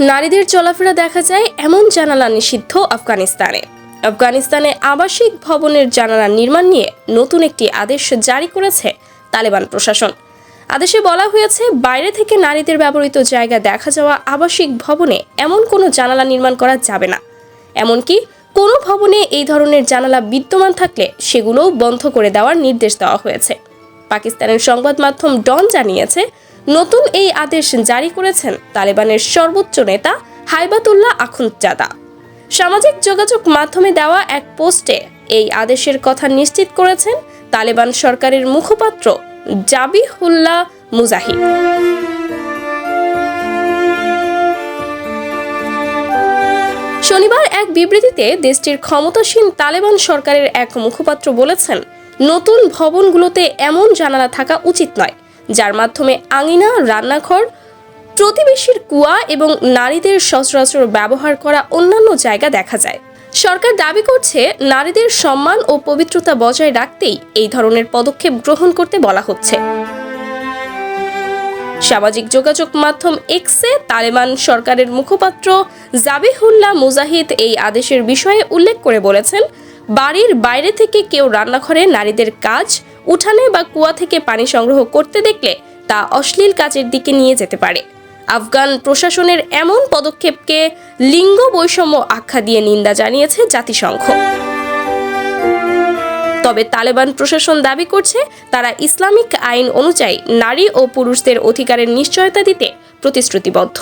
নারীদের চলাফেরা দেখা যায় এমন জানালা নিষিদ্ধ আফগানিস্তানে। আফগানিস্তানে আবাসিক ভবনের জানালা নির্মাণ নিয়ে নতুন একটি আদেশ জারি করেছে তালেবান প্রশাসন। আদেশে বলা হয়েছে, বাইরে থেকে নারীদের ব্যবহৃত জায়গা দেখা যাওয়া আবাসিক ভবনে এমন কোনো জানালা নির্মাণ করা যাবে না। এমনকি কোনো ভবনে এই ধরনের জানালা বিদ্যমান থাকলে সেগুলোও বন্ধ করে দেওয়ার নির্দেশ দেওয়া হয়েছে। পাকিস্তানের সংবাদ মাধ্যম ডন জানিয়েছে নতুন এই আদেশ জারি করেছেন তালেবানের সর্বোচ্চ নেতা হাইবাতুল্লাহ আখুনজাদা। সামাজিক যোগাযোগ মাধ্যমে দেওয়া এক পোস্টে এই আদেশের কথা নিশ্চিত করেছেন তালেবান সরকারের মুখপাত্র জাবিহুল্লাহ মুজাহিদ। শনিবার এক বিবৃতিতে দেশটির ক্ষমতাসীন তালেবান সরকারের এক মুখপাত্র বলেছেন, নতুন ভবনগুলোতে এমন জানালা থাকা উচিত নয়। যার মাধ্যমে আঙিনা, রান্নাঘর, প্রতিবেশীর কুয়া এবং নারীদের সচরাচর ব্যবহার করা অন্যান্য জায়গা দেখা যায়। সরকার দাবি করছে, নারীদের সম্মান ও পবিত্রতা বজায় রাখতেই এই ধরনের পদক্ষেপ গ্রহণ করতে বলা হচ্ছে। সামাজিক যোগাযোগ মাধ্যম এক্সে তালেবান সরকারের মুখপাত্র জাবিহুল্লাহ মুজাহিদ এই আদেশের বিষয়ে উল্লেখ করে বলেছেন, বাড়ির বাইরে থেকে কেউ রান্নাঘরে নারীদের কাজ উঠানে বা কুয়া থেকে পানি সংগ্রহ করতে দেখলে তা অশ্লীল কাজের দিকে নিয়ে যেতে পারে। আফগান প্রশাসনের এমন পদক্ষেপকে লিঙ্গ বৈষম্য আখ্যা দিয়ে নিন্দা জানিয়েছে জাতিসংঘ। তবে তালেবান প্রশাসন দাবি করছে, তারা ইসলামিক আইন অনুযায়ী নারী ও পুরুষদের অধিকারের নিশ্চয়তা দিতে প্রতিশ্রুতিবদ্ধ।